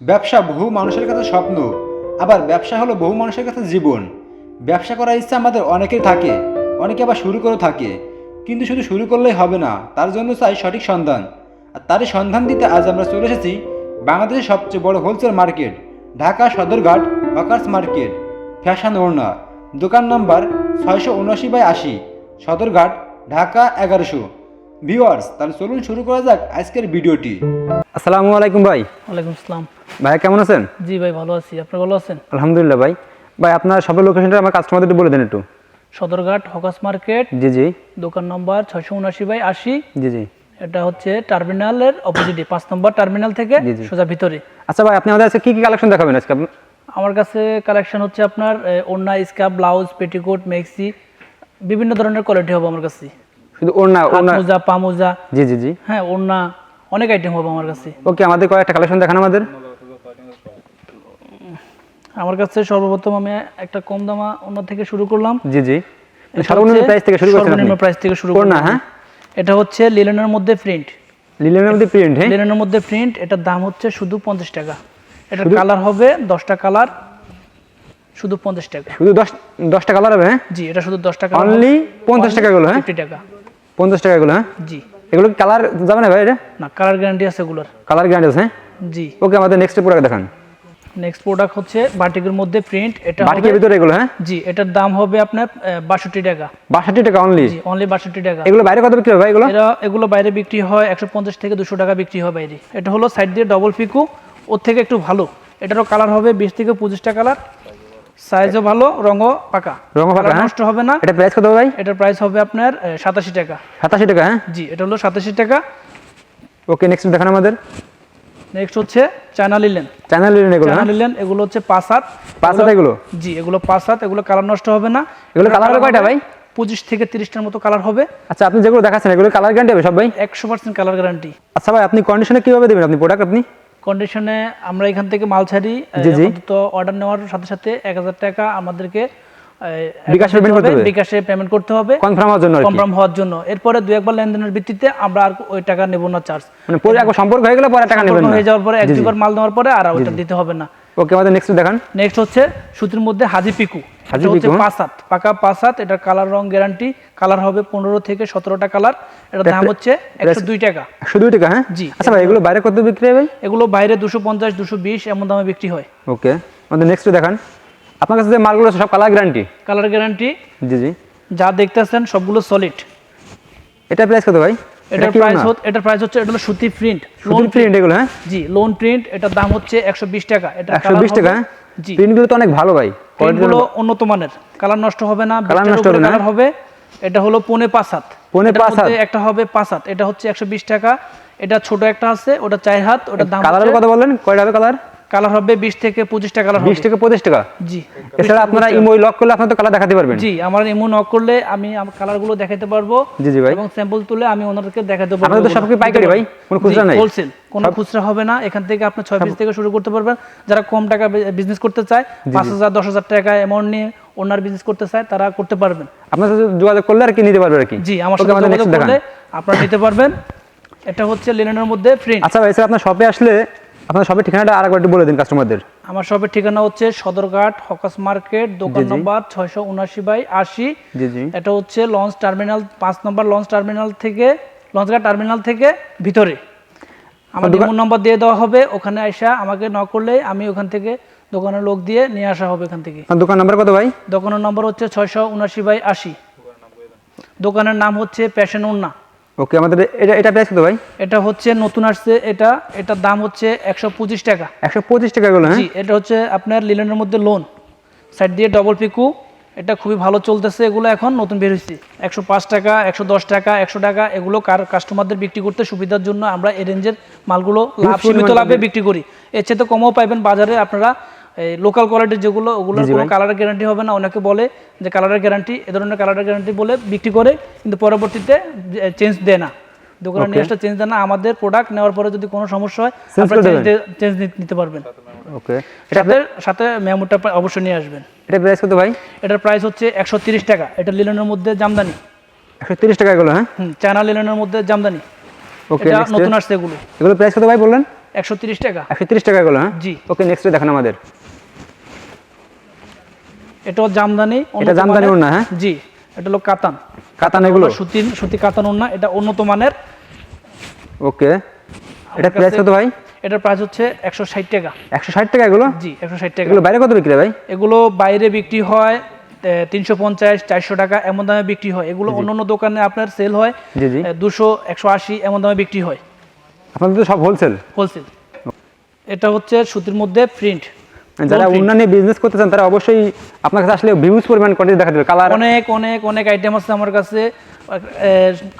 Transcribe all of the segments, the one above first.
ব্যবসা বহু মানুষের কাছে স্বপ্ন, আবার ব্যবসা হলো বহু মানুষের কাছে জীবন। ব্যবসা করার ইচ্ছা আমাদের অনেকেই থাকে, অনেকে আবার শুরু করে থাকে, কিন্তু শুধু শুরু করলেই হবে না, তার জন্য চাই সঠিক সন্ধান। আর তারই সন্ধান দিতে আজ আমরা চলে এসেছি বাংলাদেশের সবচেয়ে বড় wholesale market Dhaka Sadarghat hawkers market fashion ওড়না দোকান নাম্বার ছয়শো উনআশি বাই আশি, সদরঘাট, ঢাকা এগারোশো। ভিউয়ার্স তাহলে চলুন শুরু করা যাক আজকের ভিডিওটি। আসসালামু আলাইকুম ভাই। ওয়ালাইকুম আসসালাম। ভাই কেমন আছেন? জি ভাই ভালো আছি। আপনি ভালো আছেন? আলহামদুলিল্লাহ ভাই। ভাই আপনার সবের লোকেশনটা আমার কাস্টমারদের একটু বলে দেন একটু। Sadarghat hawkers market. জি জি। দোকান নম্বর ছয়শো উনআশি বাই আশি। জি জি। এটা হচ্ছে টার্মিনালের অপোজিটে পাঁচ নম্বর টার্মিনাল থেকে। সোজা ভিতরে। আচ্ছা ভাই আপনি আমাদের আজকে কী কী কালেকশন দেখাবেন আজকে? আমার কাছে কালেকশন হচ্ছে আপনার ওড়না স্কার্ফ ব্লাউজ পেটিকোট মেক্সি বিভিন্ন ধরনের কোয়ালিটি হবে আমার কাছে। শুধু ওড়না ওড়না মোজা পা মোজা জি জি জি। হ্যাঁ ওড়না অনেক আইটেম হবে আমার কাছে। ওকে আমাদের কয়েকটা কালেকশন দেখান আমাদের। আমার কাছে সর্বপ্রথম আমি একটা কম দামা ওড়না থেকে শুরু করলাম। জি জি। সর্বনিম্ন প্রাইস থেকে শুরু করছেন সর্বনিম্ন প্রাইস থেকে শুরু করলাম। হ্যাঁ? এটা হচ্ছে লিলেনের মধ্যে প্রিন্ট লিলেনের মধ্যে প্রিন্ট হ্যাঁ? লিনেনের মধ্যে প্রিন্ট এটার দাম হচ্ছে শুধু পঞ্চাশ টাকা। এটার কালার হবে দশটা কালার শুধু পঞ্চাশ টাকা। শুধু দশ দশটা কালার হবে হ্যাঁ? জি এটা শুধু দশটা অনলি পঞ্চাশ টাকা এগুলো হ্যাঁ? ফিফটি টাকা। পঞ্চাশ টাকা এগুলো হ্যাঁ? জি। এগুলো কালার যাবে না ভাই এটা? না কালার গ্যারান্টি আছে এগুলোর। কালার গ্যারান্টি আছে হ্যাঁ? জি। ওকে আমাদের নেক্সট প্রোডাক্ট দেখান। নেক্সট প্রোডাক্ট হচ্ছে বাটিকের মধ্যে প্রিন্ট এটা বাটিকের ভিতরে এগুলো হ্যাঁ? জি এটার দাম হবে আপনার বাষট্টি টাকা। বাষট্টি টাকা অনলি জি অনলি বাষট্টি টাকা। এগুলো বাইরে কত বিক্রি ভাই এগুলো? এরা এগুলো বাইরে বিক্রি হয় একশো পঞ্চাশ থেকে দুশো টাকা বিক্রি হয় বাইরে। এটা হলো সাইড দিয়ে ডবল পিকু ওর থেকে একটু ভালো। এটারও কালার হবে বিশ থেকে পঁচিশটা কালার সাইজও ভালো রঙও পাকা। রঙও পাকা, হ্যাঁ? নষ্ট হবে না। এটা প্রাইস কত ভাই? এটার প্রাইস হবে আপনার সাতাশি টাকা। সাতাশি টাকা হ্যাঁ? জি এটা হলো সাতাশি টাকা। ওকে নেক্সট দেখান আমাদের। নেক্সট হচ্ছে চায়না লিলেন চ্যানেল এগুলো চায়না হ্যাঁ? লিলেন এগুলো হচ্ছে পাঁচ হাত। পাঁচ হাত এগুলো জি এগুলো পাঁচ হাত এগুলো কালার নষ্ট হবে না। এগুলো কালার হবে কয়টা ভাই? পঁচিশ থেকে তিরিশটার মতো কালার হবে। আচ্ছা আপনি যেগুলো দেখাচ্ছেন এগুলো কালার গ্যারান্টি হবে সব ভাই? একশো পার্সেন্ট কালার গ্যারান্টি আচ্ছা ভাই আপনি কন্ডিশনে কীভাবে দেবেন আপনি প্রোডাক্ট আপনি? কন্ডিশনে আমরা এখান থেকে মাল ছাড়ি। তো অর্ডার নেওয়ার সাথে সাথে এক হাজার টাকা আমাদেরকে বিকাশে advance করতে হবে? বিকাশে পেমেন্ট করতে হবে কনফার্ম হওয়ার জন্য কনফার্ম হওয়ার জন্য। এরপরে দুই একবার লেনদেনের ভিত্তিতে আমরা আর ওই টাকা নেব না চার্জ মানে পরে একবার সম্পর্ক হয়ে গেলে পরে টাকা নেবেন না? হয়ে যাওয়ার পরে এক দুবার মাল নেওয়ার পরে আর ওইটা দিতে হবে না। ওকে আমাদের নেক্সট দেখান। নেক্সট হচ্ছে সুতির মধ্যে হাজি পিকু। হাজি পিকু, হ্যাঁ? পাঁচ হাত পাকা পাঁচ হাত এটার কালার রং গ্যারান্টি কালার হবে পনেরো থেকে সতেরোটা কালার এটার দাম হচ্ছে একশো দুই টাকা। একশো দুই টাকা হ্যাঁ? জি। আচ্ছা ভাই এগুলো বাইরে কত বিক্রি হবে? এগুলো বাইরে দুশো পঞ্চাশ দুশো বিশ এমন দামে বিক্রি হয়। ওকে আমাদের নেক্সট দেখান। আপনার কাছে যে মালগুলো সব কালার গ্যারান্টি কালার গ্যারান্টি জি জি। যা দেখতেছেন সবগুলো সলিড এটা প্রাইস কত ভাই? এটার প্রাইস এটার প্রাইস হচ্ছে এটা হলো সুতি প্রিন্ট লোন প্রিন্ট এগুলো হ্যাঁ? জি লোন প্রিন্ট এটার দাম হচ্ছে একশো বিশ টাকা। এটা একশো বিশ টাকা হ্যাঁ? জি। প্রিন্টগুলো তো অনেক ভালো ভাই প্রিন্টগুলো উন্নত মানের। কালার নষ্ট হবে না Colour নষ্ট হবে না? হবে। এটা হলো পনে পাঁচ হাত। পৌনে পাঁচ হাত? একটা হবে পাঁচ হাত। এটা হচ্ছে একশো বিশ টাকা। এটা ছোট একটা আছে ওটা চার হাত ওটা দাম কালারের কথা বললেন কয়টা হবে কালার কালার হবে বিশ থেকে পঁচিশটা কালার বিশ হবে। থেকে পঁচিশ টাকা জি। এছাড়া আপনারা ইমো লক করলে আপনার তো কালার দেখাতে পারবেন। জি আমার এমন নক করলে আমি কালারগুলো দেখাতে পারব জি জি ভাই। এবং স্যাম্পল তুলে আমি ওনাদেরকে দেখাতে পারব। আপনাদের তো সব কি পাইকারি ভাই? কোনো খুচরা নাই? হোলসেল কোনো খুচরা হবে না। এখান থেকে আপনি ছয় পিস থেকে শুরু করতে পারবেন। যারা কম টাকা বিজনেস করতে চায় পাঁচ হাজার দশ হাজার টাকা অ্যামাউন্ট নিয়ে ওনার বিজনেস করতে চায় তারা করতে পারবেন। আপনার সাথে যোগাযোগ করলে আর কি নিতে পারবে আর কি? জি আমার সাথে যোগাযোগ করলে আপনারা নিতে পারবেন। এটা হচ্ছে লিনেনের মধ্যে প্রিন্ট আচ্ছা ভাই স্যার আপনার শপে আসলে আপনার শপের ঠিকানাটা আর একবার একটু বলে দিন কাস্টমারদের আমার শপের ঠিকানা হচ্ছে সদরঘাট হকাস মার্কেট দোকান নম্বর ছয়শো উনআশি বাই আশি। এটা হচ্ছে লঞ্চ টার্মিনাল পাঁচ নম্বর লঞ্চ টার্মিনাল থেকে লঞ্চঘাট টার্মিনাল থেকে ভিতরে। আমার ফোন নম্বর দিয়ে দেওয়া হবে ওখানে আসা আমাকে ন করলে আমি ওখান থেকে দোকানের লোক দিয়ে নিয়ে আসা হবে এখান থেকে। দোকান নাম্বার কত ভাই? দোকানের নম্বর হচ্ছে ছয়শো উনআশি বাই আশি। দোকানের নাম হচ্ছে প্যাশন উন্না। ওকে আমাদের এটা এটা প্রাইস কত ভাই? এটা হচ্ছে নতুন আসছে এটা এটার দাম হচ্ছে একশো পঁচিশ টাকা। একশো পঁচিশ টাকা গুলো হ্যাঁ? জি এটা হচ্ছে আপনার লিলেনের মধ্যে লোন সাইড দিয়ে ডবল পিকু। এটা খুবই ভালো চলতেছে এগুলো এখন নতুন বের হয়েছে। একশো পাঁচ টাকা একশো দশ টাকা একশো টাকা এগুলো কার কাস্টমারদের বিক্রি করতে সুবিধার জন্য আমরা এই রেঞ্জের মালগুলো লাভ সীমিত লাভে বিক্রি করি। এর চেয়ে তো কমও পাইবেন বাজারে আপনারা লোকাল কোয়ালিটির যেগুলো ওগুলোর কোনো কালারের গ্যারান্টি হবে না। অনেকে বলে যে কালারের গ্যারান্টি এ ধরনের কালারের গ্যারান্টি বলে বিক্রি করে কিন্তু পরবর্তীতে চেঞ্জ দেয় না। দোকানে নিয়ে চেঞ্জ দেয় না। আমাদের প্রোডাক্ট নেওয়ার পরে যদি কোনো সমস্যা হয় আপনারা চেঞ্জ নিতে পারবেন। ওকে সাথে সাথে মেমোটা অবশ্যই নিয়ে আসবেন। এটা প্রাইস কত ভাই? এটার প্রাইস হচ্ছে একশো তিরিশ টাকা। এটা লিলেনের মধ্যে জামদানি। একশো তিরিশ টাকা এগুলো হ্যাঁ? চায়না লিলেনের মধ্যে জামদানি। ওকে নতুন আসছে এগুলো। এগুলো প্রাইস কত ভাই বললেন? একশো তিরিশ টাকা। একশো তিরিশ টাকা এগুলো হ্যাঁ? জি। ওকে নেক্সট দেখান আমাদের। এটাও জামদানি উন্নত জামদানি। ওড়না, হ্যাঁ? জি এটা হলো কাতান। কাতান এগুলো? সুতির সুতি কাতান ওড়না এটা উন্নত মানের। ওকে। এটা প্রাইস কত ভাই? এটার প্রাইস হচ্ছে একশো ষাট টাকা। একশো ষাট টাকা এগুলো? জি একশো ষাট টাকা। এগুলো বাইরে কত বিক্রি হয় ভাই? এগুলো বাইরে বিক্রি হয় তিনশো পঞ্চাশ চারশো টাকা এমন দামে বিক্রি হয়। এগুলো অন্য অন্য দোকানে আপনার সেল হয় জি জি। দুশো একশো আশি এমন দামে বিক্রি হয়। আপনাদের সব হোলসেল হোলসেল এটা হচ্ছে সুতির মধ্যে প্রিন্ট যারা অন্যান্য বিজনেস করতে চান তারা অবশ্যই আপনার কাছে আসলে ভিউজ পরিমাণ কোয়ান্টিটি দেখা দেবে কালার অনেক অনেক অনেক আইটেম আছে আমার কাছে।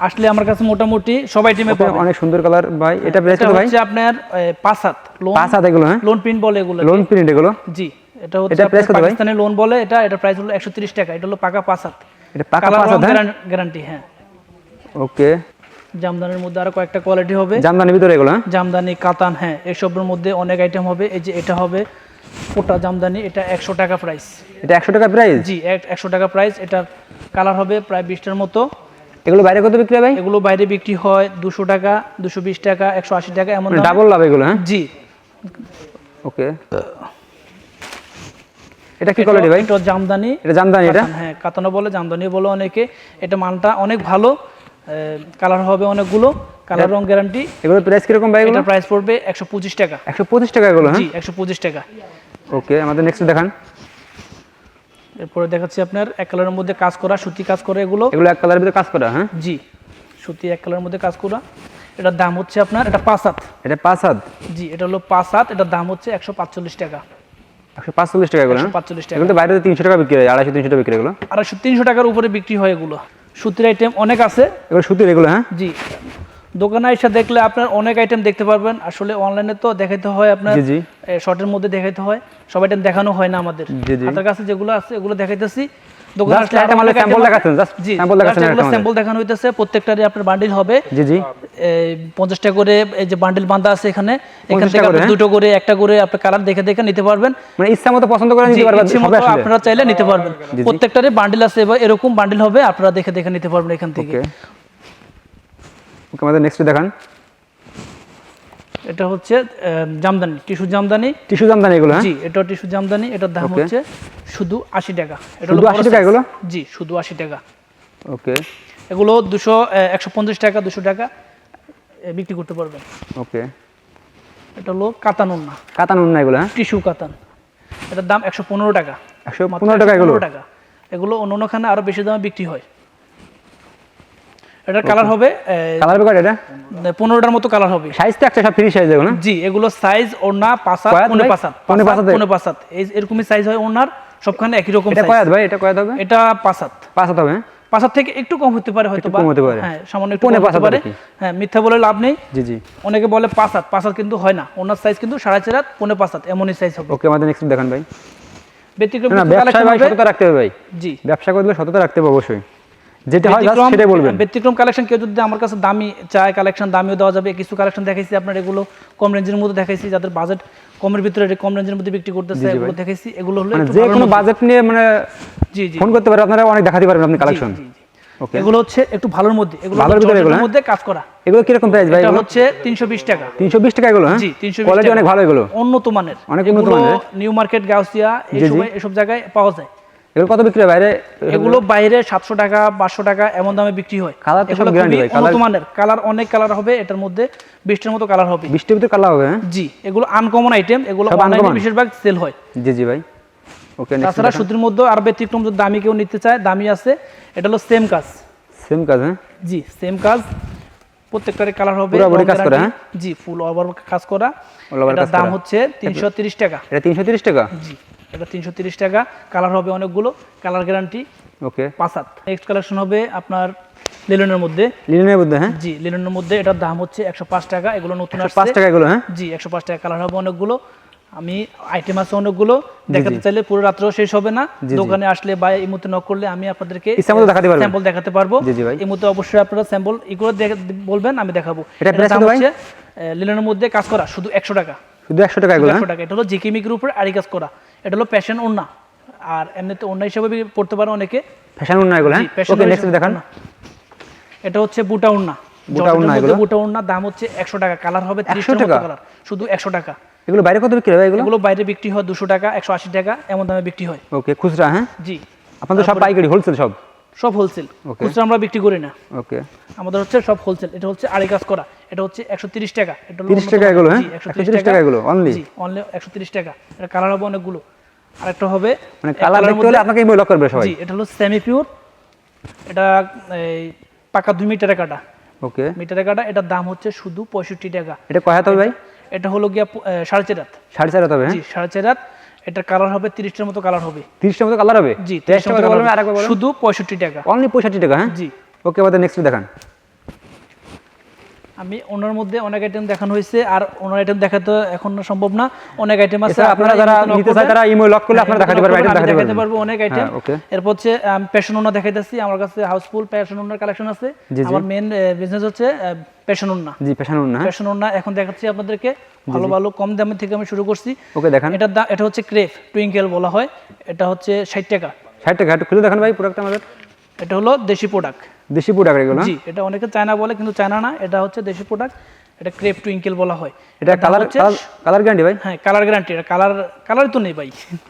আসলে আমার কাছে মোটামুটি সব আইটেমে পাবেন অনেক সুন্দর কালার ভাই। এটা প্রাইস কত ভাই? হচ্ছে আপনার পাঁচ হাত। লোন পাঁচ হাত এগুলো হ্যাঁ? লোন প্রিন্ট বলে এগুলো লোন প্রিন্ট এগুলো? জি এটা হচ্ছে এটা আপনার কত ভাই? পাকিস্তানি লোন বলে। এটা এটা প্রাইস হলো একশো তিরিশ টাকা। এটা হলো পাকা পাঁচ হাত। এটা পাকা পাঁচ হাত গ্যারান্টি হ্যাঁ? ওকে। জামদানির মধ্যে আরও কয়েকটা কোয়ালিটি হবে। জামদানির ভিতরে এগুলো হ্যাঁ? জামদানি কাতান হ্যাঁ এসবের মধ্যে অনেক আইটেম হবে। এই যে এটা হবে। ওটা জামদানি এটা একশো টাকা প্রাইস এটা একশো টাকা প্রাইস জি একশো টাকা প্রাইস এটার কালার হবে প্রায় বিশটার মতো। এগুলো বাইরে কত বিক্রি হয় এগুলো বাইরে বিক্রি হয় দুশো টাকা দুশো বিশ টাকা একশো আশি টাকা এমন ডাবল লাভ এগুলো হ্যাঁ? জি। ওকে। এটা কি কোয়ালিটি ভাই? এটা জামদানি। এটা জামদানি এটা? হ্যাঁ কাতানো বলে জামদানি বলে অনেকে। এটা মানটা অনেক ভালো। কালার হবে অনেকগুলো। কালার রং গ্যারান্টি এগুলোর প্রাইস কীরকম ভাই এগুলো? প্রাইস পড়বে একশো পঁচিশ টাকা। একশো পঁচিশ টাকা এগুলো হ্যাঁ? জি একশো পঁচিশ টাকা। ওকে আমাদের নেক্সট দেখান। এরপরে দেখাচ্ছি আপনার এক কালারের মধ্যে কাজ করা সুতি কাজ করে এগুলো। এগুলো এক কালারের মধ্যে কাজ করা হ্যাঁ? জি সুতি এক কালারের মধ্যে কাজ করা। এটার দাম হচ্ছে আপনার এটা পাঁচ হাত। এটা পাঁচ হাত? জি এটা হলো পাঁচ হাত এটার দাম হচ্ছে একশো পাঁচচল্লিশ টাকা। একশো পাঁচচল্লিশ টাকা এগুলো হ্যাঁ? 145 টাকা। এগুলো বাইরে তিনশো টাকা বিক্রি হয় আড়াইশো তিনশো টাকা বিক্রি এগুলো। আড়াইশো তিনশো টাকার উপরে বিক্রি হয় এগুলো। সুতির আইটেম অনেক আছে। এগুলো সুতির এগুলো হ্যাঁ? জি। দোকানে এসে দেখলে আপনার অনেক আইটেম দেখতে পারবেন। আসলে অনলাইনে তো দেখাইতে হয় আপনার। শর্টের মধ্যে দেখাইতে হয়। সব আইটেম দেখানো হয় না আমাদের। জি। কাছে যেগুলো আছে এগুলো দেখাইতেছি। আপনার বান্ডিল হবে। জি জি। এই পঞ্চাশটা করে এই যে বান্ডিল বাঁধা আছে এখানে এখান থেকে করে, আপনি? দুটো করে একটা করে আপনি কালার দেখে দেখে নিতে পারবেন। মানে ইচ্ছা মতো পছন্দ করে নিতে পারবেন ইচ্ছে সবাই মতো আসলে। আপনারা চাইলে নিতে পারবেন। জি। প্রত্যেকটারই বান্ডিল আছে এরকম বান্ডিল হবে আপনারা দেখে দেখে নিতে পারবেন এখান থেকে। ওকে আমাদের নেক্সট দেখান। এটা হচ্ছে জামদানি টিস্যু জামদানি। টিস্যু জামদানি এগুলো হ্যাঁ? জি এটা টিস্যু জামদানি এটার দাম হচ্ছে শুধু আশি টাকা। এটা শুধু 80 টাকা এগুলো? জি শুধু আশি টাকা। ওকে এগুলো দুশো একশো পঞ্চাশ টাকা দুশো টাকা বিক্রি করতে পারবেন। ওকে এটা হলো কাতান ওন্না। কাতান উন্না এগুলো হ্যাঁ? টিস্যু কাতান। এটার দাম একশো পনেরো টাকা। একশো পনেরো টাকা এগুলো। টাকা। এগুলো অন্য অন্যখানে আরও বেশি দামে বিক্রি হয়। এটার কালার হবে কালার বেকার এটা? মতো কালার হবে। সাইজ তো একটা সব ফ্রি সাইজ এগুলো জি এগুলো সাইজ ওড়না পাসাত পনে পাসাত পনে পাসাত? পাসাতে? পনে পাসাত এরকমই সাইজ হয় ওড়নার সবখানে একই রকম এটা কয়াত ভাই? এটা কয়াত হবে? এটা পাসাত পাঁচ হাত হবে হ্যাঁ? পাসাত থেকে একটু কম হতে পারে হয়তো বা। কম হতে পারে। হ্যাঁ সামান্য একটু কম হতে পারে। হ্যাঁ মিথ্যা বলে লাভ নেই। জি জি। অনেকে বলে পাসাত পাসাত কিন্তু হয় না। ওনার সাইজ কিন্তু সাড়ে চার হাত পনে পাসাত এমনই সাইজ হবে। ওকে আমাদের নেক্সট দেখান ভাই। ব্যতিক্রম collection ভাই সততা রাখতে হবে ভাই। জি। ব্যবসা করলে সততা রাখতে হবে অবশ্যই। যেটা হয় সেটাই বলবেন। ব্যতিক্রম কালেকশন কেউ যদি আমার কাছে দামি চায় কালেকশন দামিও দেওয়া যাবে। কিছু কালেকশন দেখাইছি আপনার এগুলো কম রেঞ্জের মধ্যে দেখাইছি যাদের বাজেট কমের ভিতরে কম রেঞ্জের মধ্যে বিক্রি করতেছে এগুলো দেখাইছি এগুলো হলো মানে যে কোনো বাজেট নিয়ে মানে জি জি। ফোন করতে পারেন আপনারা অনেক দেখাতে পারবেন আপনি কালেকশন। ওকে এগুলো হচ্ছে একটু ভালোর মধ্যে এগুলো ভালোর ভিতরে এগুলো, হ্যাঁ? মধ্যে কাজ করা। এগুলো কীরকম প্রাইস ভাই এটা হচ্ছে তিনশো বিশ টাকা। তিনশো বিশ টাকা এগুলো হ্যাঁ? জি তিনশো কোয়ালিটি অনেক ভালো এগুলো। উন্নত মানের অনেক উন্নত মানের। নিউ মার্কেট গাউসিয়া এই। সময় এসব জায়গায় পাওয়া যায়। এগুলো কত বিক্রি হয়? বাইরে এগুলো বাইরে সাতশো টাকা পাঁচশো টাকা এমন দামে বিক্রি হয়। তো উন্নত মানের কালার অনেক কালার হবে এটার মধ্যে বিশটার মতো কালার হবে। বৃষ্টির ভিতরে কালা হবে হ্যাঁ? জি এগুলো আনকমন আইটেম এগুলো অনলাইনে বেশিরভাগ সেল হয়। জি জি ভাই। ওকে তাছাড়া সুতির মধ্যে আর ব্যতিক্রম যদি দামি কেউ নিতে চায় দামি আছে। এটা হলো সেম কাজ। সেম কাজ হ্যাঁ? জি সেম কাজ। প্রত্যেকটারে কালার হবে পুরো কাজ করা, হ্যাঁ? জি ফুল ওভার কাজ করা। এটার দাম হচ্ছে তিনশো তিরিশ টাকা। এটা তিনশো তিরিশ টাকা? জি। এটা তিনশো তিরিশ টাকা। কালার হবে অনেকগুলো কালার গ্যারান্টি ওকে পাঁচ হাত। নেক্সট কালেকশন হবে আপনার লিলনের মধ্যে। লিনেনের মধ্যে হ্যাঁ? জি লিলনের মধ্যে এটার দাম হচ্ছে একশো পাঁচ টাকা এগুলো নতুন পাঁচ টাকা এগুলো হ্যাঁ? জি একশো পাঁচ টাকা কালার হবে অনেকগুলো। আমি আইটেম আছে অনেকগুলো দেখাতে চাইলে পুরো রাত্রেও শেষ হবে না। দোকানে আসলে বা এই মুহূর্তে নক করলে আমি আপনাদেরকে দেখাতে। স্যাম্পল দেখাতে পারব। এই মুহূর্তে অবশ্যই আপনারা স্যাম্পল ই করে বলবেন আমি দেখাবো। এটা দাম হচ্ছে লিলনের মধ্যে কাজ করা শুধু একশো টাকা। শুধু একশো টাকা এগুলো একশো টাকা। এটা হলো জিকিমিকের উপর আড়ি কাজ করা। এটা হলো প্যাশন ওড়না। আর এমনিতে ওড়না হিসেবে পড়তে পারে অনেকে। ফ্যাশন উন্না এগুলো হ্যাঁ? ওকে নেক্সট দেখান। ওড়না। এটা হচ্ছে বুটা ওড়না। বুটা উন্না এগুলো। বুটা উন্না দাম হচ্ছে একশো টাকা। কালার হবে 100 টাকা? কালার শুধু একশো টাকা। এগুলো বাইরে কত বিক্রি হয় এগুলো? এগুলো বাইরে বিক্রি হয় দুশো টাকা একশো আশি টাকা এমন দামে বিক্রি হয়। ওকে খুচরা হ্যাঁ? জি। আপনাদের সব পাইকারি হোলসেল সব? সব হোলসেল খুচরা আমরা বিক্রি করি না। ওকে আমাদের হচ্ছে সব হোলসেল এটা হচ্ছে আড়াই কাজ করা। এটা হচ্ছে একশো তিরিশ টাকা। এটা হলো 30 টাকা এগুলো, হ্যাঁ? জি, 130 টাকা। এগুলো? জি অনলি একশো তিরিশ টাকা। এটা কালার হবে অনেকগুলো। আরেকটা হবে মানে কালার দেখতে হলে আপনাকে ইমেল লক করবে সবাই। জি এটা হলো সেমি পিওর এটা এই পাকা দুই মিটারে কাটা। ওকে মিটারে কাটা এটার দাম হচ্ছে শুধু পঁয়ষট্টি টাকা। এটা কয় হাত হবে ভাই? এটা হলো গিয়া প- এ, সাড়ে চার হাত। সাড়ে চার হাত হবে হ্যাঁ? জি সাড়ে চার হাত। এটার কালার হবে তিরিশটার মতো কালার হবে। তিরিশটার মতো কালার হবে? জি টেস্ট 30 টা কত colour বলবেন হবে। আরেকবার বলুন। শুধু পঁয়ষট্টি টাকা। অনলি পঁয়ষট্টি টাকা হ্যাঁ? জি। ওকে আমাদের নেক্সট দেখান। আমি ওনার মধ্যে অনেক আইটেম দেখানো হয়েছে আর ওনার আইটেম দেখাতে এখন সম্ভব না। অনেক আইটেম আছে আপনারা যারা নিতে চায় তারা email lock করলে আপনারা দেখাতে পারবেন, করবেন, item আমি দেখাতে দেখাতে পারব অনেক আইটেম হ্যাঁ, এরপর হচ্ছে আমি প্যাশন ওনা দেখাইতেছি আমার কাছে হাউসফুল প্যাশন ওনার কালেকশন আছে। আমার মেন বিজনেস হচ্ছে প্যাশন ওনা। জি পেশানো না হ্যাঁ প্যাশন ওনা এখন দেখাচ্ছি আপনাদেরকে। ভালো ভালো কম দামের থেকে আমি শুরু করছি। ওকে দেখান। দাম এটা হচ্ছে ক্রেপ টুইঙ্কেল বলা হয়। এটা হচ্ছে ষাট টাকা। ষাট টাকা একটু খুলে দেখান ভাই প্রোডাক্ট আমাদের। এটা হলো দেশি প্রোডাক্ট দেশি প্রোডাক্ট এগুলো? জি এটা অনেকে চায়না বলে কিন্তু চায়না না এটা হচ্ছে দেশি প্রোডাক্ট এটা ক্রেপ টুইঙ্কেল বলা হয়। এটা কালার কালার গ্যারান্টি ভাই? হ্যাঁ কালার গ্যারান্টি এটা কালার কালার তো নেই ভাই।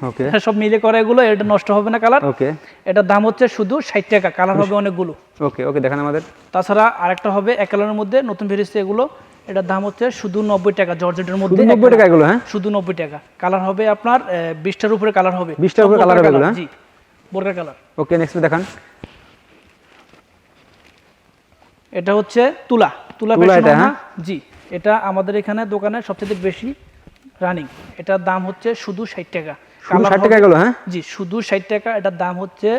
ওকে এটা সব মিলে করে এগুলো এটা নষ্ট হবে না কালার ওকে এটার দাম হচ্ছে শুধু ষাট টাকা কালার হবে অনেকগুলো। ওকে ওকে দেখান আমাদের। তাছাড়া আরেকটা হবে এক কালারের মধ্যে নতুন বেরিয়েছে এগুলো। এটার দাম হচ্ছে শুধু নব্বই টাকা জর্জেটের মধ্যে শুধু এক নব্বই টাকা এগুলো হ্যাঁ? শুধু নব্বই টাকা। কালার হবে আপনার বিশটার উপরে কালার হবে। 20 টার উপরে কালার হবে হ্যাঁ? জি বোরকা কালার ওকে নেক্সট দেখান। এটা হচ্ছে তুলা। তুলা এটা, হ্যাঁ? জি এটা আমাদের এখানে দোকানে সবচেয়ে বেশি রানিং এটার দাম হচ্ছে শুধু ষাট টাকা। 60 টাকা এগুলো, হ্যাঁ? জি শুধু ষাট টাকা এটার দাম হচ্ছে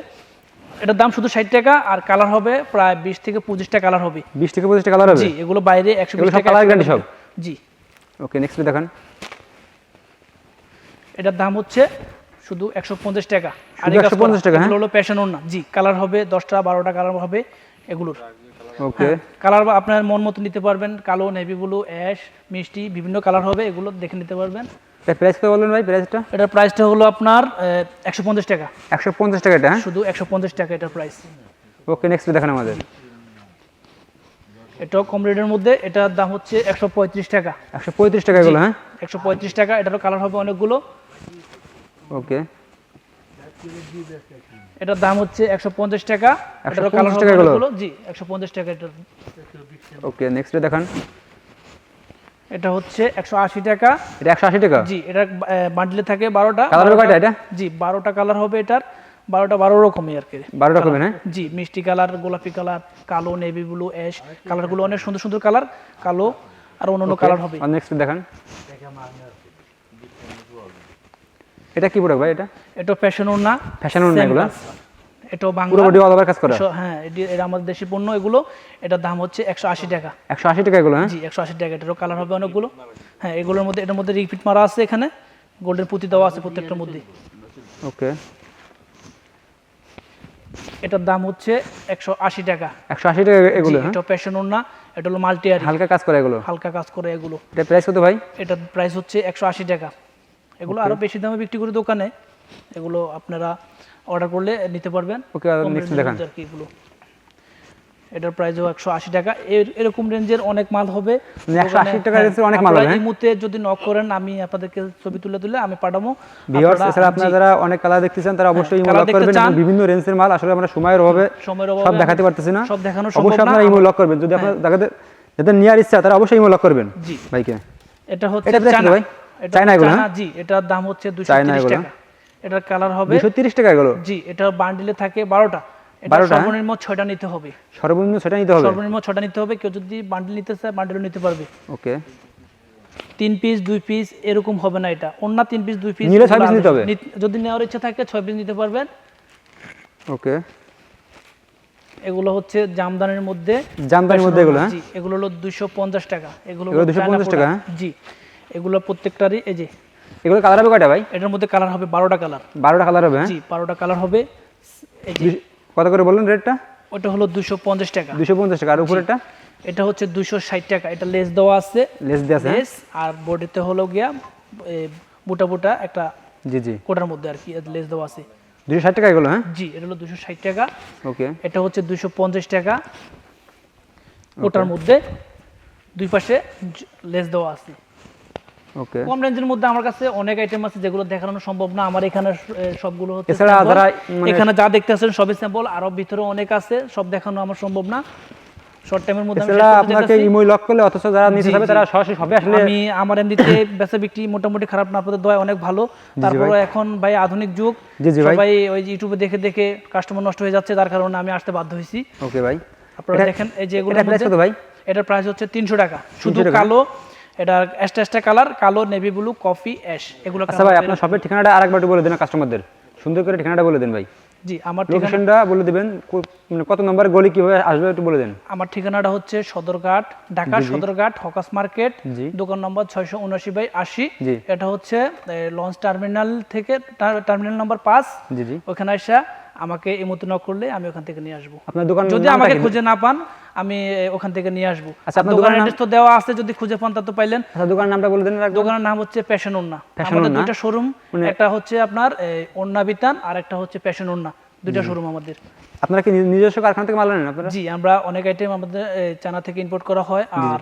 এটার দাম শুধু ষাট টাকা আর কালার হবে প্রায় বিশ থেকে পঁচিশটা কালার হবে। বিশ থেকে পঁচিশটা কালার হবে? জি এগুলো বাইরে একশো বিশ সব টাকা colour 100 guarantee টাকা সব? জি। ওকে নেক্সট দেখান। এটার দাম হচ্ছে শুধু একশো পঞ্চাশ টাকা। আর একশো পঞ্চাশ টাকা, হ্যাঁ? হলো প্যাশন না জি কালার হবে দশটা বারোটা কালার হবে এগুলোর। ওকে কালার আপনার মন মতো নিতে পারবেন কালো নেভি ব্লু অ্যাশ মিষ্টি বিভিন্ন কালার হবে এগুলো দেখে নিতে পারবেন। এটা প্রাইস কত বলবেন ভাই প্রাইসটা এটার প্রাইসটা হলো আপনার একশো পঞ্চাশ টাকা। একশো পঞ্চাশ টাকা এটা হ্যাঁ? শুধু একশো পঞ্চাশ টাকা এটার প্রাইস ওকে নেক্সট দেখান আমাদের। এটাও কম রেটের মধ্যে এটার দাম হচ্ছে একশো পঁয়ত্রিশ টাকা। একশো পঁয়ত্রিশ টাকা এগুলো হ্যাঁ? একশো পঁয়ত্রিশ টাকা এটারও কালার হবে অনেকগুলো। ওকে এটার দাম হচ্ছে একশো পঞ্চাশ টাকা। এটারও 150 কালার হবে টাকা এগুলো? জি একশো পঞ্চাশ টাকা এটার। ওকে নেক্সট দেখান। এটা হচ্ছে একশো আশি টাকা। এটা একশো আশি টাকা? জি এটা বান্ডলে থাকে বারোটা। কয়টা এটা? জি বারোটা কালার হবে এটার। বারোটা বারো রকমই আর কি। বারো হবে না? জি মিষ্টি কালার গোলাপি কালার কালো নেভি ব্লু অ্যাশ কালারগুলো অনেক সুন্দর সুন্দর কালার কালো আর অন্য অন্য কালার হবে। নেক্সট দেখান। এটা কি প্রোডাক্ট ভাই এটা? এটা ফ্যাশন না Fashion ওড়না এগুলো? এটাও বাংলা। পুরো বডি অল ওভার কাজ করা? হ্যাঁ এটি- এটা আমাদের দেশি পণ্য এগুলো। এটার দাম হচ্ছে একশো আশি টাকা। একশো আশি টাকা এগুলো হ্যাঁ? জি একশো আশি টাকা। এটারও কালার হবে অনেকগুলো। হ্যাঁ এগুলোর মধ্যে এটার মধ্যে রিপিট মারা আছে এখানে। গোল্ডেন পুঁতি দেওয়া আছে প্রত্যেকটার মধ্যে। ওকে। এটার দাম হচ্ছে একশো আশি টাকা। একশো আশি টাকা এগুলো হ্যাঁ? এটা প্যাশন না এটা হলো মাল্টিয়ারি হালকা কাজ করে এগুলো? হালকা কাজ করে এগুলো। এটা প্রাইস কত ভাই? এটার প্রাইস হচ্ছে একশো আশি টাকা। এগুলো আরও বেশি দামে বিক্রি করে দোকানে এগুলো আপনারা অর্ডার করলে নিতে পারবেন। ওকে নেক্সট দেখান। আর কি এগুলো। এটার প্রাইসও একশো আশি টাকা। এরকম রেঞ্জের অনেক মাল হবে। মানে 180 টাকা হ্যাঁ, range এর অনেক মাল হবে, হ্যাঁ? এই মুহূর্তে যদি নক করেন আমি আপনাদেরকে ছবি তুলে তুলে আমি পাঠাবো। ভিউয়ার্স এছাড়া আপনারা যারা অনেক কালার দেখতেছেন তারা অবশ্যই ইমো colour লক করবেন বিভিন্ন রেঞ্জের মাল আসলে আমরা সময়ের অভাবে সময়ের সব অভাবে দেখাতে পারতেছি না। সব দেখানো সম্ভব অবশ্যই না। আপনারা ইমো লক করবেন। যদি আপনারা যাদের যাদের নেওয়ার ইচ্ছা তারা অবশ্যই ইমো লক করবেন। জি। ভাইকে। এটা হচ্ছে এটা ভাই? চায়না এগুলো, হ্যাঁ? জি এটার দাম হচ্ছে দুশো চায়না এগুলো? টাকা। এটার কালার হবে দুশো তিরিশ টাকা এগুলো? জি এটা বান্ডিলে থাকে বারোটা। এটা 12টা, হ্যাঁ? সর্বনিম্ন ছয়টা নিতে হবে। সর্বনিম্ন সেটা নিতে হবে? সর্বনিম্ন ছটা নিতে হবে কেউ যদি বান্ডিল নিতে চায় বান্ডিলও নিতে পারবে। ওকে। তিন পিস দুই পিস এরকম হবে না এটা। অন্য তিন পিস দুই পিস নিলে ছয় piece নিতে হবে? যদি নেওয়ার ইচ্ছা থাকে ছয় পিস নিতে পারবেন। ওকে। এগুলো হচ্ছে জামদানির মধ্যে জামদানির মধ্যে এগুলো, হ্যাঁ? জি এগুলো হলো দুইশো পঞ্চাশ টাকা। এগুলো এগুলো 250 টাকা, জি। এগুলো প্রত্যেকটারই এই যে এগুলো কালার হবে কয়টা ভাই? এটার মধ্যে কালার হবে বারোটা কালার বারোটা কালার হবে হ্যাঁ? জি বারোটা কালার হবে। এই যে কত করে বললেন রেটটা ওটা হলো দুশো পঞ্চাশ টাকা। দুশো পঞ্চাশ টাকা। আর উপরেরটা? এটা হচ্ছে দুশো ষাট টাকা। এটা লেস দেওয়া আছে। লেস দিয়ে আছে হ্যাঁ? লেস আর বডিতে হলো গিয়া বুটা বুটা একটা জি জি। কোটার মধ্যে আর কি লেস দেওয়া আছে। দুশো ষাট টাকা এগুলো হ্যাঁ? জি এটা হলো দুশো ষাট টাকা। ওকে। এটা হচ্ছে দুশো পঞ্চাশ টাকা। ওটার মধ্যে দুই পাশে লেস দেওয়া আছে। ওকে কম রেঞ্জের মধ্যে আমার কাছে অনেক আইটেম আছে যেগুলো দেখানো সম্ভব না। আমার এখানে সবগুলো হচ্ছে মানে- এখানে যা দেখতে আছেন সবই স্যাম্পল আরও ভিতরে অনেক আছে সব দেখানো আমার সম্ভব না। শর্ট টাইমের মধ্যে আপনাকে। ইমোই লক করলে অথচ যারা নিতে যাবে তারা সরাসরি সবে আসলে আমি আমার এমনিতে বেচা বিক্রি মোটামুটি খারাপ না আপনাদের দয় অনেক ভালো। তারপরে এখন ভাই আধুনিক যুগ। সবাই ওই ইউটিউবে দেখে দেখে কাস্টমার নষ্ট হয়ে যাচ্ছে যার কারণে আমি আসতে বাধ্য হয়েছি। ওকে ভাই। আপনারা দেখেন এই যে এগুলো এটা কত ভাই? এটার প্রাইস হচ্ছে তিনশো টাকা। শুধু? কালো এটা এক্সট্রা এক্সট্রা কালার কালো নেভি ব্লু কফি অ্যাশ এগুলো আচ্ছা ভাই আপনার শপের ঠিকানাটা আরেকবার বলে দিন কাস্টমারদের সুন্দর করে ঠিকানাটা বলে দিন ভাই। জি আমার ঠিকানা লোকেশনটা বলে দিবেন মানে কত নম্বর গলি কীভাবে আসবে একটু বলে দেন। আমার ঠিকানাটা হচ্ছে সদরঘাট ঢাকা সদরঘাট হকাস মার্কেট। দোকান নম্বর ছয়শো উনআশি বাই আশি। এটা হচ্ছে লঞ্চ টার্মিনাল থেকে টার্মিনাল নম্বর পাঁচ। জি জি। ওখানে আসা আমাকে এমতো ন করলে আমি ওখান থেকে নিয়ে আসব। আপনার দোকান যদি আমাকে খুঁজে না পান আমি ওখান থেকে নিয়ে আসব। আচ্ছা, আপনার দোকানের অ্যাড্রেস তো দেওয়া আছে যদি খুঁজে পান তা তো পাইলেন। আচ্ছা দোকানের নামটা বলে দেন দোকানের নাম হচ্ছে প্যাশন ওন্না আমাদের? দুইটা শোরুম মানে- একটা হচ্ছে আপনার ওন্না বিতান আর একটা হচ্ছে প্যাশন ওন্না দুইটা শোরুম আমাদের। আপনারা কি নিজস্ব কারখানা থেকে মাল আনেন আপনারা? জি আমরা অনেক আইটেম আমাদের এ, চায়না থেকে ইম্পোর্ট করা হয় আর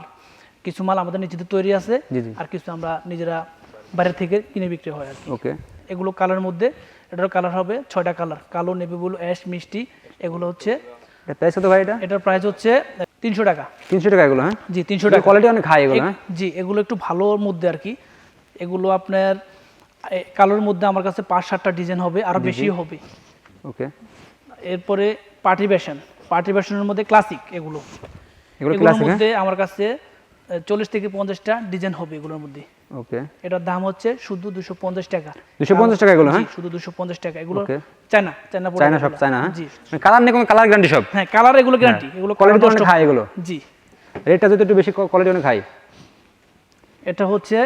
কিছু মাল আমাদের নিজেদের তৈরি আছে। আর কিছু আমরা নিজেরা বাইরে থেকে কিনে বিক্রি হয় আর কি। ওকে এগুলো কালার মধ্যে এটার কালার হবে ছয়টা কালার কালো নেভি ব্লু অ্যাশ মিষ্টি এগুলো হচ্ছে প্রাইস কত ভাই এটা? এটার প্রাইস হচ্ছে তিনশো টাকা। তিনশো টাকা এগুলো হ্যাঁ? জি তিনশো টাকা। কোয়ালিটি অনেক হাই এগুলো হ্যাঁ? জি এগুলো একটু ভালোর মধ্যে আর কি। এগুলো আপনার কালোর মধ্যে আমার কাছে পাঁচ সাতটা ডিজাইন হবে আরও বেশি হবে। ওকে। এরপরে পার্টি বেশন পার্টি বেশনের মধ্যে ক্লাসিক এগুলো। এগুলোর ক্লাসিক হ্যাঁ? মধ্যে আমার কাছে চল্লিশ থেকে পঞ্চাশটা ডিজাইন হবে এগুলোর মধ্যে। ওকে এটার দাম হচ্ছে শুধু দুশো পঞ্চাশ টাকা। 250 টাকা এগুলো, হ্যাঁ? শুধু দুশো পঞ্চাশ টাকা। এগুলো. চায়না চায়না চায়না সব চায়না হ্যাঁ? জি। কালার নেই কোনো কালার গ্যারান্টি সব? হ্যাঁ কালার এগুলো গ্যারান্টি এগুলো কোয়ালিটি অনেক হাই এগুলো। জি। রেটটা যদি একটু বেশি কোয়ালিটি অনেক হাই এটা হচ্ছে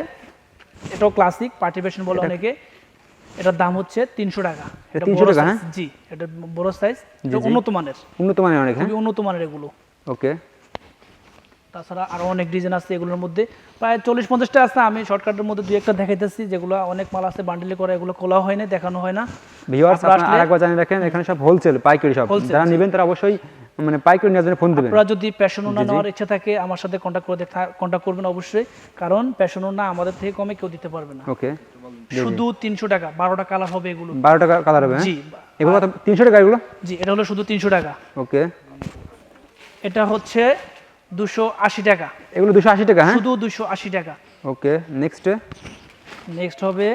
এটাও ক্লাসিক পার্টি বেশন বলে অনেকে। এটার দাম হচ্ছে তিনশো টাকা। এটা 300 টাকা, হ্যাঁ? জি এটা বড় সাইজ এটা উন্নত মানের। উন্নত মানের অনেক হ্যাঁ? উন্নত মানের এগুলো। ওকে তাছাড়া আরও অনেক ডিজাইন আছে এগুলোর মধ্যে। প্রায় চল্লিশ পঞ্চাশটা আছে আমি শর্টকাটের মধ্যে দুই একটা দেখাইতেছি যেগুলো অনেক মাল আছে বান্ডিলে করে এগুলো খোলা হয় না দেখানো হয় না। ভিউয়ার্স আপনারা আরেকবার জানিয়ে রাখেন এখানে সব হোলসেল পাইকারি সব। যারা নেবেন তারা অবশ্যই মানে পাইকারি নেওয়ার জন্য ফোন দেবেন। আপনারা যদি প্যাশন ওনা নেওয়ার ইচ্ছা থাকে আমার সাথে করবেন অবশ্যই কারণ প্যাশন ওনা আমাদের থেকে কমে কেউ দিতে পারবে না। ওকে শুধু তিনশো টাকা বারোটা কালার হবে এগুলো। বারো টাকা কালার হবে হ্যাঁ? জি এগুলো কত তিনশো টাকা এগুলো? জি এটা হলো শুধু তিনশো টাকা। ওকে এটা হচ্ছে দুশো আশি টাকা। এগুলো দুশো আশি টাকা হ্যাঁ? শুধু দুশো আশি টাকা। ওকে নেক্সট নেক্সট হবে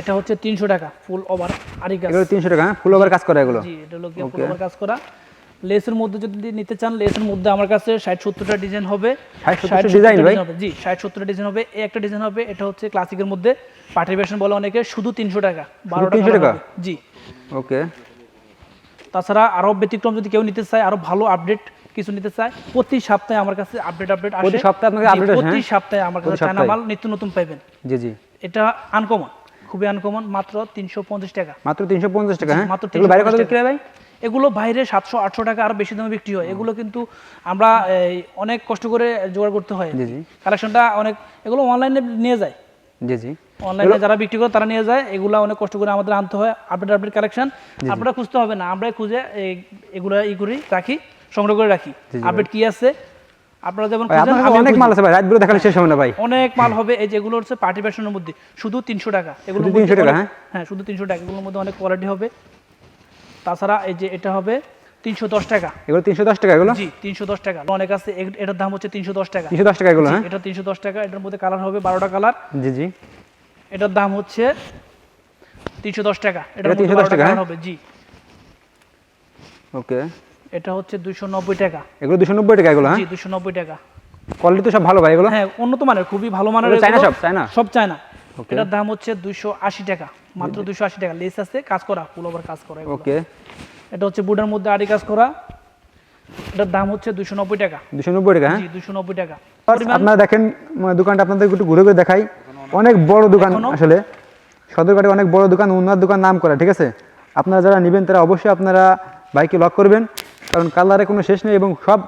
এটা হচ্ছে তিনশো টাকা ফুল ওভার আরি গাছ। এগুলো তিনশো টাকা হ্যাঁ? ফুল ওভার কাজ করা এগুলো? জি এটা হলো ফুল ওভার কাজ করা। লেসের মধ্যে যদি নিতে চান লেসের মধ্যে আমার কাছে ষাট সত্তরটা ডিজাইন হবে। 60 70 ষাট design ভাই? জি ষাট সত্তরটা ডিজাইন হবে। এই একটা ডিজাইন হবে এটা হচ্ছে ক্লাসিকের মধ্যে। পার্টি বেশন বলে অনেকে শুধু তিনশো টাকা 300 টাকা? জি। ওকে। তাছাড়া আরও ব্যতিক্রম যদি কেউ নিতে চায় আরও ভালো আপডেট কিছু নিতে চায় প্রতি সপ্তাহে আমার কাছে আপডেট আপডেট আসে। প্রতি সপ্তাহে আপনাকে update আসে, প্রতি হ্যাঁ? সপ্তাহে আমার কাছে চায়না মাল নিত্য নতুন পাইবেন। জি জি। এটা আনকমন খুবই আনকমন মাত্র তিনশো পঞ্চাশ টাকা। মাত্র তিনশো পঞ্চাশ টাকা হ্যাঁ? মাত্র এগুলো বাইরে কত বিক্রি ভাই? এগুলো বাইরে সাতশো আটশো টাকা আরও বেশি দামে বিক্রি হয়। এগুলো কিন্তু আমরা অনেক কষ্ট করে জোগাড় করতে হয়। জি, জি। কালেকশনটা অনেক এগুলো অনলাইনে নিয়ে যায়। জি জি। অনলাইনে যারা বিক্রি করে তারা নিয়ে যায় এগুলো অনেক কষ্ট করে আমাদের আনতে হয় আপডেট আপডেট কালেকশন আপনারা খুঁজতে হবে না আমরাই খুঁজে এগুলো ই করি রাখি সংগ্রহ করে রাখি। আপডেট কি আছে? আপনারা যেমন ভাই খুঁজেন, আপনার আমি অনেক মাল আছে ভাই রাতগুলো দেখালে শেষ হবে না ভাই। অনেক মাল হবে এই যেগুলো হচ্ছে পার্টি ফ্যাশনের মধ্যে শুধু তিনশো টাকা। এগুলো শুধু 300 টাকা, হ্যাঁ? হ্যাঁ শুধু তিনশো টাকা এগুলোর মধ্যে অনেক কোয়ালিটি হবে। তাছাড়া এই যে এটা হবে তিনশো দশ টাকা। এগুলো তিনশো দশ টাকা এগুলো? জি তিনশো দশ টাকা। অনেক আছে এটার দাম হচ্ছে তিনশো দশ টাকা। তিনশো দশ টাকা এগুলো হ্যাঁ? এটা তিনশো দশ টাকা এটার মধ্যে কালার হবে বারোটা কালার জি জি। এটার দাম হচ্ছে তিনশো দশ টাকা। এটা 310 বারোটা টাকা, হ্যাঁ? হবে জি। ওকে। এটা হচ্ছে দুইশো নব্বই টাকা। এগুলো দুশো নব্বই টাকা এগুলো হ্যাঁ? জি দুশো নব্বই টাকা। কোয়ালিটি তো সব ভালো ভাই এগুলো? হ্যাঁ উন্নত মানের খুবই ভালো মানের চায়না সব, চায়না? সব চায়না। এটার দাম হচ্ছে দুইশো আশি টাকা মাত্র দুইশো আশি। টাকা। লেস আছে কাজ করা ফুল ওভার কাজ করা ওকে। এটা হচ্ছে বুডের মধ্যে আড়ি কাজ করা। এটার দাম হচ্ছে দুইশো নব্বই টাকা। দুশো নব্বই টাকা হ্যাঁ? জি দুইশো নব্বই টাকা। আপনারা দেখেন দোকানটা আপনাদের একটু ঘুরে ঘুরে দেখাই। অনেক বড় দোকান? আসলে। সদরঘাটে অনেক বড় দোকান উন্নত দোকান নাম করা ঠিক আছে? আপনারা যারা নেবেন তারা অবশ্যই আপনারা বাইকে লক করবেন। কারণ কালারে কোনো শেষ নেই এবং সব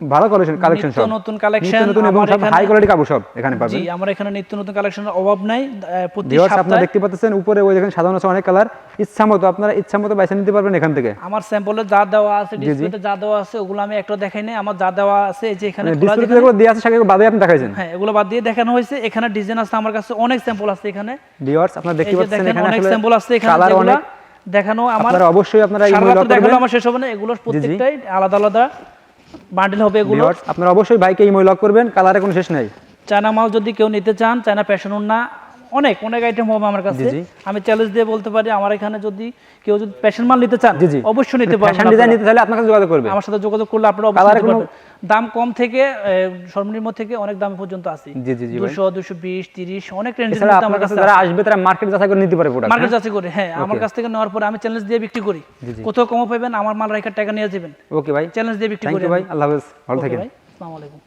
ভালো কালেকশন কালেকশন সব। নতুন নিত্য নতুন এবং সব হাই কোয়ালিটি কাপড় সব এখানে জি পাবেন। আমার এখানে নিত্য নতুন কালেকশনের অভাব নাই প্রতি ভিউয়ার্স আপনারা দেখতে পাচ্ছেন উপরে ওই দেখেন আছে অনেক কালার আপনারা বাইসা নিতে পারবেন এখান থেকে। আমার স্যাম্পলে যা দেওয়া আছে ডিসপ্লেতে যা দেওয়া আছে ওগুলো আমি একটা দেখাই নাই। আমার যা দেওয়া আছে যে এখানে খোলা ডিসপ্লে যেখানে- যেগুলো দিয়ে আছে সেগুলো বাদে আপনি দেখাইছেন। হ্যাঁ এগুলো বাদ দিয়ে দেখানো হয়েছে। এখানে ডিজাইন আছে আমার কাছে অনেক স্যাম্পল আছে এখানে। ভিউয়ার্স আপনারা দেখতে পাচ্ছেন এখানে অনেক স্যাম্পল আছে এখানে কালার যেগুলো অনেক দেখানো আমার আপনারা অবশ্যই আপনারা এই সারা দেখানো আমার শেষ হবে না এগুলোর প্রত্যেকটাই আলাদা আলাদা। বান্ডেল হবে এগুলো। আপনারা অবশ্যই বাইকে এই লক করবেন কালারে কোনো শেষ নাই। চায়না মাল যদি কেউ নিতে চান চায়না প্যাশন না অনেক অনেক আইটেম হবে আমার কাছে। আমি চ্যালেঞ্জ দিয়ে বলতে পারি আমার এখানে যদি কেউ যদি প্যাশন মাল নিতে চান অবশ্যই নিতে পারেন। Fashion design. নিতে চাইলে আপনার কাছে যোগাযোগ করবে। আমার সাথে যোগাযোগ করলে আপনারা কালারে অবশ্যই। দাম কম থেকে সর্বনিম্ন থেকে অনেক দাম পর্যন্ত আছে। জি, জি, জি ভাই। দুশো দুশো বিশ তিরিশ অনেক রেঞ্জে আমার কাছে যারা আসবে তারা মার্কেট যাচাই করে নিতে পারে প্রোডাক্ট মার্কেট যাচাই করে হ্যাঁ আমার কাছ থেকে নেওয়ার পরে আমি চ্যালেঞ্জ দিয়ে বিক্রি করি। কোথাও কম পাবেন আমার মাল রাইকার টাকা নিয়ে যাবেন। ওকে ভাই। চ্যালেঞ্জ দিয়ে বিক্রি করি ভাই। আল্লাহ হাফেজ। ভালো থাকেন। আসসালামু আলাইকুম।